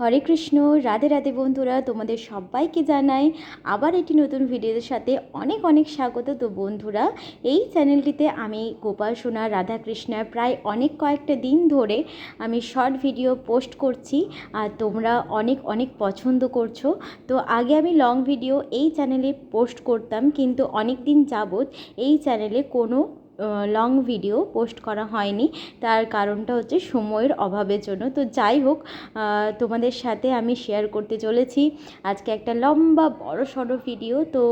হরে কৃষ্ণ, রাধে রাধে বন্ধুরা, তোমাদের সবাইকে জানাই আবার একটি নতুন ভিডিওর সাথে অনেক অনেক স্বাগত। তো বন্ধুরা, এই চ্যানেলটিতে আমি গোপাল সোনা, রাধা কৃষ্ণার প্রায় অনেক কয়েকটা দিন ধরে আমি শর্ট ভিডিও পোস্ট করছি, আর তোমরা অনেক অনেক পছন্দ করছ। তো আগে আমি লং ভিডিও এই চ্যানেলে পোস্ট করতাম, কিন্তু অনেক দিন যাবৎ এই চ্যানেলে কোনো লং ভিডিও পোস্ট করা হয়নি। তার কারণটা হচ্ছে সময়ের অভাবের জন্য। তো যাই হোক তোমাদের সাথে আমি শেয়ার করতে চলেছি। আজকে একটা লম্বা, বড় সড়ো ভিডিও তো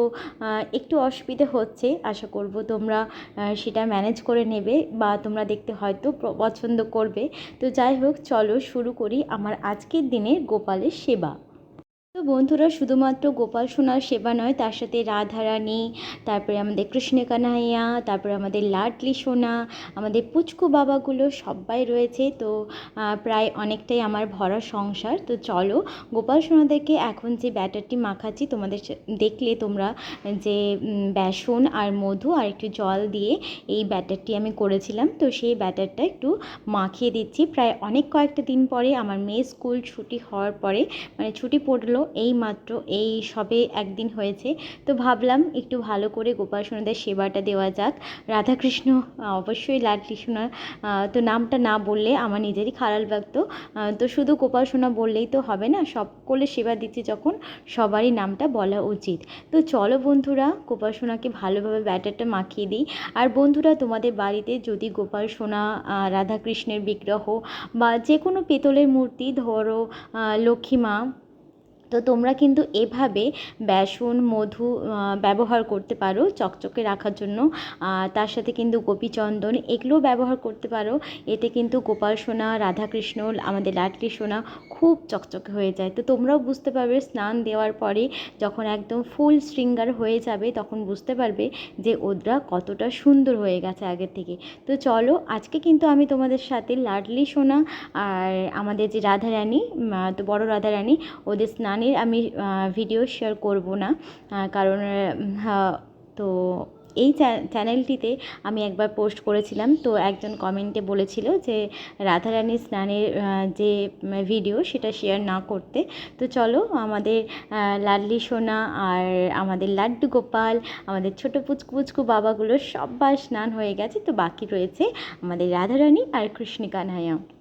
একটু অসুবিধে হচ্ছে। আশা করব তোমরা সেটা ম্যানেজ করে নেবে বা তোমরা দেখতে হয়তো পছন্দ করবে। তো যাই হোক, চলো শুরু করি আমার আজকের দিনের গোপালের সেবা। তো বন্ধুরা, শুধুমাত্র গোপাল সোনার সেবা নয়, তার সাথে রাধারানী, তারপরে আমাদের কৃষ্ণ কানাইয়া তারপরে আমাদের লাডলি সোনা, আমাদের পুচকু বাবাগুলো সবাই রয়েছে। তো প্রায় অনেকটাই আমার ভরা সংসার। তো চলো, গোপাল সোনাদেরকে এখন যে ব্যাটারটি মাখাচ্ছি, তোমাদের দেখলে তোমরা যে বেসন আর মধু আর একটু জল দিয়ে এই ব্যাটারটি আমি করেছিলাম। তো সেই ব্যাটারটা একটু মাখিয়ে দিচ্ছি। প্রায় অনেক কয়েকটা দিন পরে আমার মেয়ে স্কুল ছুটি হওয়ার পরে মানে ছুটি পড়ল এই মাত্র এই সবে একদিন হয়েছে। তো ভাবলাম একটু ভালো করে গোপাল সোনাদের সেবাটা দেওয়া যাক। রাধাকৃষ্ণ অবশ্যই লাডলি সোনা তো নামটা না বললে আমার নিজেরই খারাপ লাগতো। তো শুধু গোপাল সোনা বললেই তো হবে না সকলে সেবা দিচ্ছি যখন সবারই নামটা বলা উচিত। তো চলো বন্ধুরা, গোপাল সোনাকে ভালোভাবে ব্যাটারটা মাখিয়ে দিই। আর বন্ধুরা, তোমাদের বাড়িতে যদি গোপাল সোনা রাধাকৃষ্ণের বিগ্রহ বা যে কোনো পেতলের মূর্তি, ধরো লক্ষ্মী মা তো তোমরা কিন্তু এভাবে বেসন, মধু ব্যবহার করতে পারো চকচকে রাখার জন্য। তার সাথে কিন্তু গোপীচন্দন এগুলোও ব্যবহার করতে পারো। এতে কিন্তু গোপাল সোনা, রাধাকৃষ্ণ, আমাদের লাডলি সোনা খুব চকচকে হয়ে যায়। তো তোমরাও বুঝতে পারবে স্নান দেওয়ার পরে যখন একদম ফুল শৃঙ্গার হয়ে যাবে তখন বুঝতে পারবে যে ওরা কতটা সুন্দর হয়ে গেছে আগের থেকে। তো চলো আজকে কিন্তু আমি তোমাদের সাথে লাডলি সোনা আর আমাদের যে রাধারানী তো বড় রাধারানী, ওদের স্নানের আমি ভিডিও শেয়ার করব না। কারণ তো এই চ্যা- চ্যানেলটিতে আমি একবার পোস্ট করেছিলাম। তো একজন কমেন্টে বলেছিল যে রাধারানীর স্নানের যে ভিডিও সেটা শেয়ার না করতে। তো চলো, আমাদের লাডলি সোনা আর আমাদের লাড্ডু গোপাল, আমাদের ছোটো পুচকু পুচকু বাবাগুলো সবার স্নান হয়ে গেছে। তো বাকি রয়েছে আমাদের রাধারানী আর কৃষ্ণ কানহাইয়া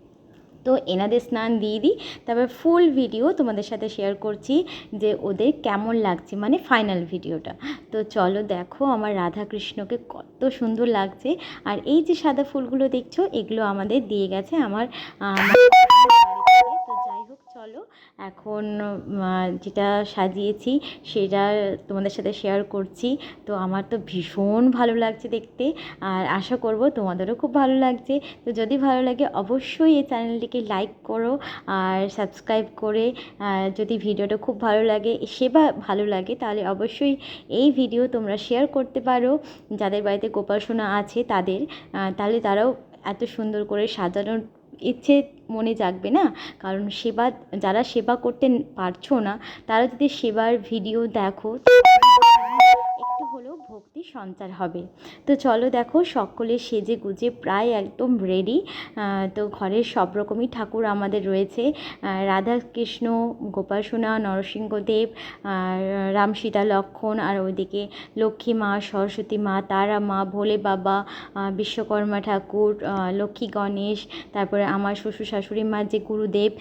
তো এনাদের স্নান দিয়ে দিই। তারপর ফুল ভিডিও তোমাদের সাথে শেয়ার করছি যে ওদের কেমন লাগছে মানে ফাইনাল ভিডিওটা তো চলো দেখো আমার রাধা কৃষ্ণকে কত সুন্দর লাগছে। আর এই যে সাদা ফুলগুলো দেখছ, এগুলো আমাদের দিয়ে গেছে আমার চলো এখন যেটা সাজিয়েছি সেটা তোমাদের সাথে শেয়ার করছি। তো আমার তো ভীষণ ভালো লাগছে দেখতে আর আশা করব তোমাদেরও খুব ভালো লাগছে। তো যদি ভালো লাগে অবশ্যই এই চ্যানেলটিকে লাইক করো আর সাবস্ক্রাইব করে। যদি ভিডিওটা খুব ভালো লাগে, সেবা ভালো লাগে, তাহলে অবশ্যই এই ভিডিও তোমরা শেয়ার করতে পারো। যাদের বাড়িতে গোপাল সোনা আছে তাদের তাহলে তারাও এত সুন্দর করে সাজানোর ইচ্ছে মনে জাগবে না। কারণ সেবা, যারা সেবা করতে পারছ না, তারা যদি সেবার ভিডিও দেখো একটু হলেও ভক্তি সঞ্চার হবে। তো চলো দেখো, সকলে সেজে গুজে প্রায় একদম রেডি তো ঘরের সব রকমই ঠাকুর আমাদের রয়েছে। রাধা কৃষ্ণ গোপাল নরসিংহদেব রাম সীতা লক্ষণ, আর ওইদিকে লক্ষ্মী মা, সরস্বতী মা, তারা মা, ভোলে বাবা বিশ্বকর্মা ঠাকুর লক্ষ্মী গণেশ, তারপরে আমার শ্বশুর শাশুড়ি মা যে গুরুদেব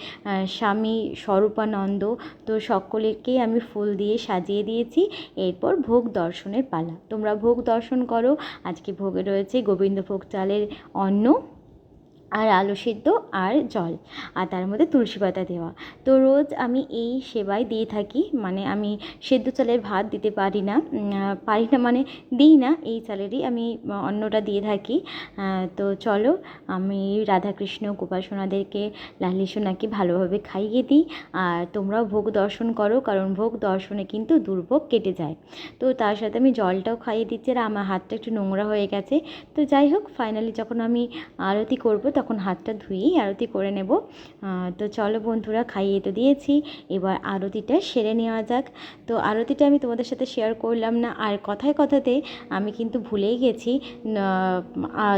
স্বামী স্বরূপানন্দ। তো সকলেকেই আমি ফুল দিয়ে সাজিয়ে দিয়েছি। এরপর ভোগ দর্শনের পালা। তোমরা ভোগ দর্শন করো। আজকে ভোগে রয়েছে গোবিন্দভোগ চালের অন্ন। আর আলু সিদ্ধ আর জল আর তার মধ্যে তুলসী পাতা দেওয়া। তো রোজ আমি এই সেবাই দিয়ে থাকি। মানে আমি সেদ্ধ চালের ভাত দিতে পারি না পারি না মানে দিই না। এই চালেরই আমি অন্নটা দিয়ে থাকি। তো চলো আমি রাধাকৃষ্ণ, গোপাল সোনাদেরকে, লালি সোনাকে ভালোভাবে খাইয়ে দিই। আর তোমরাও ভোগ দর্শন করো, কারণ ভোগ দর্শনে কিন্তু দুর্ভোগ কেটে যায়। তো তার সাথে আমি জলটাও খাইয়ে দিচ্ছি। আর আমার হাতটা একটু নোংরা হয়ে গেছে। তো যাই হোক ফাইনালি যখন আমি আরতি করব তখন তখন হাতটা ধুয়েই আরতি করে নেব। তো চলো বন্ধুরা, খাইয়ে তো দিয়েছি। এবার আরতিটা সেরে নেওয়া যাক। তো আরতিটা আমি তোমাদের সাথে শেয়ার করলাম না। আর কথায় কথাতে আমি কিন্তু ভুলেই গেছি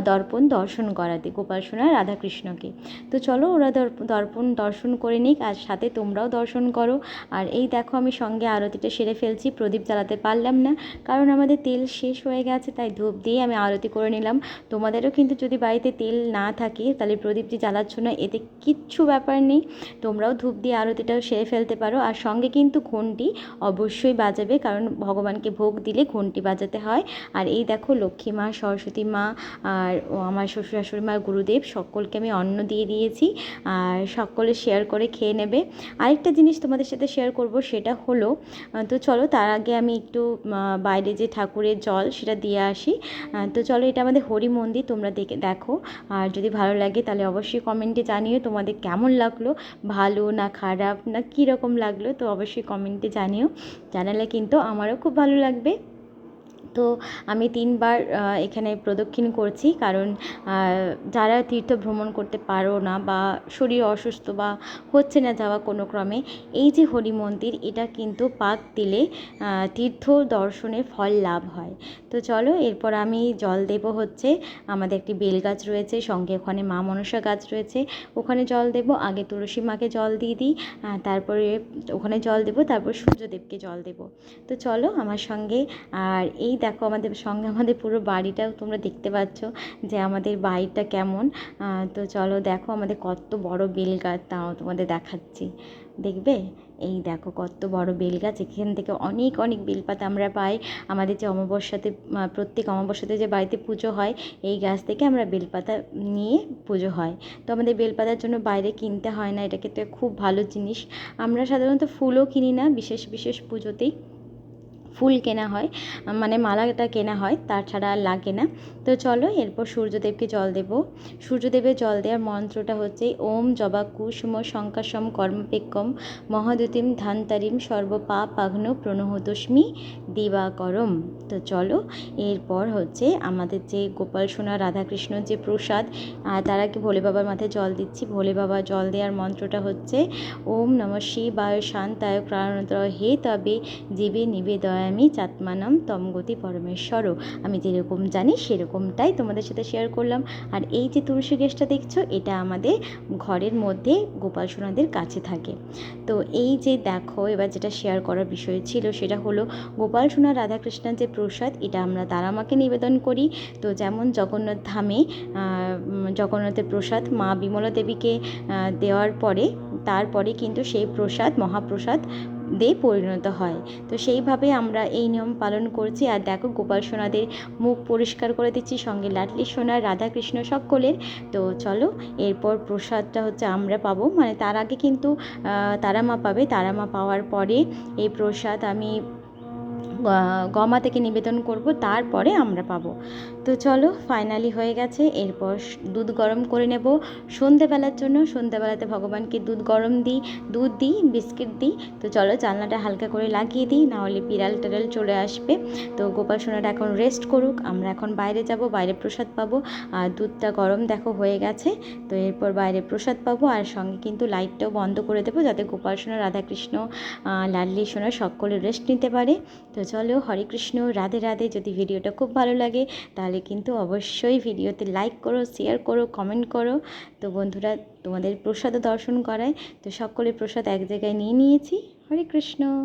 দর্পণ দর্শন করাতে, গোপাল সোনা রাধাকৃষ্ণকে। তো চলো ওরা দর্প- দর্পণ দর্শন করে নিক, আর সাথে তোমরাও দর্শন করো। আর এই দেখো আমি সঙ্গে আরতিটা সেরে ফেলছি, প্রদীপ জ্বালাতে পারলাম না। কারণ আমাদের তেল শেষ হয়ে গেছে, তাই ধূপ দিয়ে আমি আরতি করে নিলাম। তোমাদেরও কিন্তু যদি বাড়িতে তেল না থাকে তাহলে প্রদীপটি জ্বালাচ্ছ না, এতে কিচ্ছু ব্যাপার নেই। তোমরাও ধূপ দিয়ে আরতিটাও সেরে ফেলতে পারো। আর সঙ্গে কিন্তু ঘন্টি অবশ্যই বাজাবে, কারণ ভগবানকে ভোগ দিলে ঘন্টি বাজাতে হয়। আর এই দেখো লক্ষ্মী মা, সরস্বতী মা, আর আমার শ্বশুর শাশুড়ি মা, গুরুদেব, সকলকে আমি অন্ন দিয়ে দিয়েছি। আর সকলে শেয়ার করে খেয়ে নেবে। আরেকটা জিনিস তোমাদের সাথে শেয়ার করব, সেটা হলো তো চলো তার আগে আমি একটু বাইরে যে ঠাকুরের জল, সেটা দিয়ে আসি। তো চলো এটা আমাদের হরি মন্দির, তোমরা দেখে দেখো। আর যদি ভালো লাগে তাহলে অবশ্যই কমেন্টে জানিও তোমাদের কেমন লাগল, ভালো না খারাপ না কীরকম লাগল তো অবশ্যই কমেন্টে জানিও। জানালে কিন্তু আমারও খুব ভালো লাগবে। তো আমি তিনবার এখানে প্রদক্ষিণ করছি। কারণ যারা তীর্থ ভ্রমণ করতে পারো না বা শরীর অসুস্থ বা হচ্ছে না যাওয়া কোনো ক্রমে, এই যে হরি মন্দির, এটা কিন্তু পাক দিলে তীর্থ দর্শনের ফল লাভ হয়। তো চলো, এরপর আমি জল দেব হচ্ছে, আমাদের একটি বেল গাছ রয়েছে, সঙ্গে ওখানে মা মনসা গাছ রয়েছে, ওখানে জল দেব, আগে তুলসী মাকে জল দিয়ে দিই তারপরে ওখানে জল দেব, তারপর সূর্যদেবকে জল দেব। তো চলো, আমার সঙ্গে, আর এই দেখো আমাদের সঙ্গে আমাদের পুরো বাড়িটাও তোমরা দেখতে পাচ্ছ যে আমাদের বাড়িটা কেমন। তো চলো দেখো আমাদের কত বড় বেল গাছ তাও তোমাদের দেখাচ্ছি। দেখবে? এই দেখো কত বড় বেল গাছ এখান থেকে অনেক অনেক বেলপাতা আমরা পাই। আমাদের যে অমাবস্যাতে প্রত্যেক অমাবস্যাতে যে বাড়িতে পুজো হয়, এই গাছ থেকে আমরা বেলপাতা নিয়ে পুজো হয়। তো আমাদের বেলপাতার জন্য বাইরে কিনতে হয় না এটা কিন্তু খুব ভালো জিনিস। আমরা সাধারণত ফুলও কিনি না, বিশেষ বিশেষ পুজোতেই। ফুল কেনা হয় মানে মালাটা কেনা হয় তাছাড়া আর লাগে না। তো চলো এরপর সূর্যদেবকে জল দেব। সূর্যদেবের জল দেওয়ার মন্ত্রটা হচ্ছে, ওম জবা কুসুম শঙ্কাসম কর্মপেক্ষম মহাদুতিম ধান্তারিম সর্বপাপ পাঘ্ন প্রণহতস্মি দিবাকরম। তো চলো এরপর হচ্ছে আমাদের যে গোপাল সোনা, রাধাকৃষ্ণ যে প্রসাদ তার আগে ভোলে বাবার মাথায় জল দিচ্ছি। ভোলে বাবা জল দেওয়ার মন্ত্রটা হচ্ছে, ওম নম শিবায় শান্তায় প্রাণোদয় হে তবে জীবে নিবেদয়ামি চাত্মানম তমগতি পরমেশ্বর আমি যেরকম জানি সেরকমটাই তোমাদের সাথে শেয়ার করলাম। আর এই যে তুলসী গ্যাসটা দেখছ, এটা আমাদের ঘরের মধ্যে গোপাল সোনাদের কাছে থাকে। তো এই যে দেখো, এবার যেটা শেয়ার করার বিষয় ছিল, সেটা হলো গোপাল সোনা, রাধাকৃষ্ণের যে প্রসাদ, এটা আমরা তারামাকে নিবেদন করি। তো যেমন জগন্নাথ ধামে জগন্নাথের প্রসাদ মা বিমলা দেবীকে দেওয়ার পরে, তারপরে কিন্তু সেই প্রসাদ, মহাপ্রসাদ দে পরিণত হয়। তো সেইভাবে আমরা এই নিয়ম পালন করছি। আর দেখো গোপাল সোনাদের মুখ পরিষ্কার করে দিচ্ছি সঙ্গে লাডলি সোনা রাধাকৃষ্ণ সকলের। তো চলো এরপর প্রসাদটা হচ্ছে আমরা পাবো। মানে তার আগে কিন্তু আহ, তারা মা পাবে। তারা মা পাওয়ার পরে এই প্রসাদ আমি গমা থেকে নিবেদন করব। তারপরে আমরা পাবো। তো চলো ফাইনালি হয়ে গেছে। এরপর দুধ গরম করে নেব। সন্ধেবেলার জন্য, সন্ধেবেলাতে ভগবানকে দুধ গরম দিই, দুধ দিই, বিস্কিট দিই। তো চলো, জানলাটা হালকা করে লাগিয়ে দিই, নাহলে বিড়াল টেরাল চলে আসবে। তো গোপাল সোনাটা এখন রেস্ট করুক, আমরা এখন বাইরে যাব, বাইরে প্রসাদ পাবো। আর দুধটা গরম দেখো হয়ে গেছে। তো এরপর বাইরে প্রসাদ পাবো, আর সঙ্গে কিন্তু লাইটটাও বন্ধ করে দেবো, যাতে গোপাল সোনা, রাধাকৃষ্ণ লাডলি সোনা সকলে রেস্ট নিতে পারে। তো চলো, হরে কৃষ্ণ, রাধে রাধে। যদি ভিডিওটা খুব ভালো লাগে, তাহলে কিন্তু অবশ্যই ভিডিওতে লাইক করো শেয়ার করো কমেন্ট করো। তো বন্ধুরা, তোমাদের প্রসাদ দর্শন করায়, তো সকলে প্রসাদ এক জায়গায় নিয়ে নিয়েছি। হরে কৃষ্ণ।